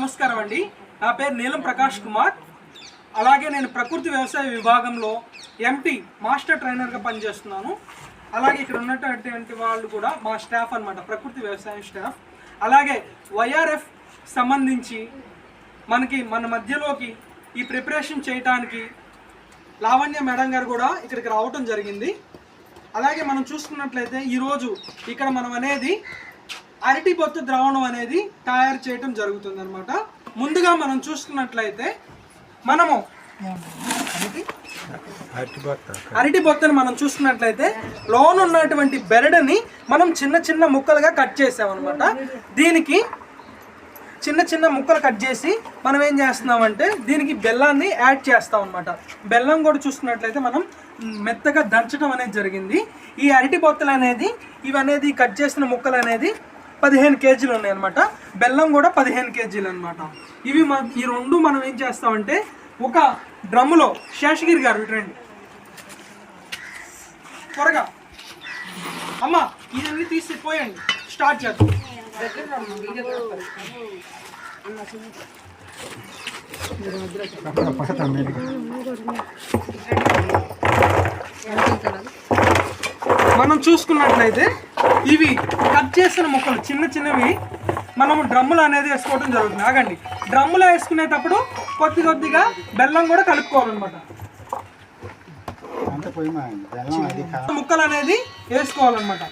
నమస్కారం అండి. నా పేరు నీలం ప్రకాష్ కుమార్. అలాగే నేను ప్రకృతి వ్యవసాయ విభాగంలో ఎంపీ మాస్టర్ ట్రైనర్గా పనిచేస్తున్నాను. అలాగే ఇక్కడ ఉన్నటువంటి వాళ్ళు కూడా మా స్టాఫ్ అనమాట ప్రకృతి వ్యవసాయం స్టాఫ్. అలాగే వైఆర్ఎఫ్ సంబంధించి మనకి మన మధ్యలోకి ఈ ప్రిపరేషన్ చేయటానికి లావణ్య మేడం గారు కూడా ఇక్కడికి రావటం జరిగింది. అలాగే మనం చూసుకున్నట్లయితే ఈరోజు ఇక్కడ మనం అనేది అరటి బొత్తు ద్రావణం అనేది తయారు చేయటం జరుగుతుంది అనమాట ముందుగా మనం చూసుకున్నట్లయితే మనము అరటి బొత్తని మనం చూసుకున్నట్లయితే లోన్ ఉన్నటువంటి బెరడని మనం చిన్న చిన్న ముక్కలుగా కట్ చేసామన్నమాట. దీనికి చిన్న చిన్న ముక్కలు కట్ చేసి మనం ఏం చేస్తున్నామంటే దీనికి బెల్లాన్ని యాడ్ చేస్తాం అనమాట బెల్లం కూడా చూసుకున్నట్లయితే మనం మెత్తగా దంచడం అనేది జరిగింది. ఈ అరటి బొత్తలు అనేది ఇవి అనేది కట్ చేసిన ముక్కలు అనేది పదిహేను కేజీలు ఉన్నాయి అనమాట బెల్లం కూడా పదిహేను కేజీలు అనమాట ఇవి మన ఈ రెండు మనం ఏం చేస్తామంటే ఒక డ్రమ్ములో శేషగిరి గారు ఇటు రండి త్వరగా. అమ్మ ఇవన్నీ తీసి పోయండి. స్టార్ట్ చేద్దాం. మనం చూసుకున్నట్లయితే ఇవి కట్ చేసిన ముక్కలు చిన్న చిన్నవి. మనము డ్రమ్ములు అనేది వేసుకోవడం జరుగుతుంది. ఆగండి. డ్రమ్ములో వేసుకునేటప్పుడు కొద్ది కొద్దిగా బెల్లం కూడా కలుపుకోవాలన్నమాట. ముక్కలు అనేది వేసుకోవాలన్నమాట.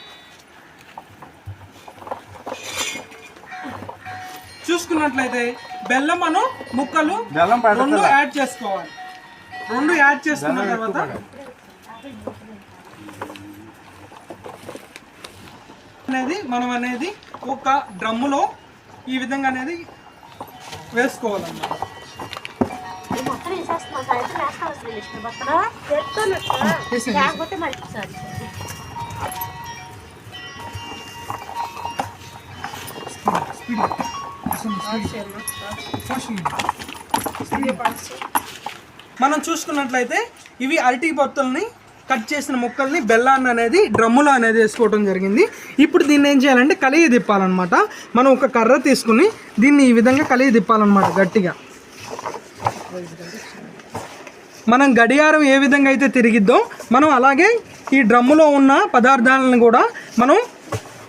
చూసుకున్నట్లయితే బెల్లం మనం ముక్కలు రెండు యాడ్ చేసుకోవాలి. రెండు యాడ్ చేసుకున్న తర్వాత అనేది మనం అనేది ఒక డ్రమ్ములో ఈ విధంగా అనేది వేసుకోవాలన్నమాట. మనం చూసుకున్నట్లయితే ఇవి అరటి బొత్తల్ని కట్ చేసిన ముక్కల్ని బెల్లాన్ని అనేది డ్రమ్ములో అనేది వేసుకోవడం జరిగింది. ఇప్పుడు దీన్ని ఏం చేయాలంటే కలిగి తిప్పాలన్నమాట. మనం ఒక కర్ర తీసుకుని దీన్ని ఈ విధంగా కలిగి తిప్పాలన్నమాట గట్టిగా. మనం గడియారం ఏ విధంగా అయితే తిరిగిద్దో మనం అలాగే ఈ డ్రమ్ములో ఉన్న పదార్థాలను కూడా మనం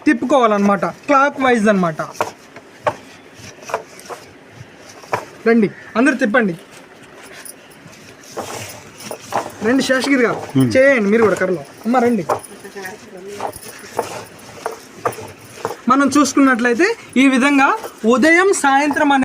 తిప్పుకోవాలన్నమాట. క్లాక్ వైజ్ అనమాట రండి అందరు తిప్పండి. రండి శేషగిరి గారు. చేయండి మీరు కూడా కర్రలో. అమ్మ రండి. మనం చూసుకున్నట్లయితే ఈ విధంగా ఉదయం సాయంత్రం అనే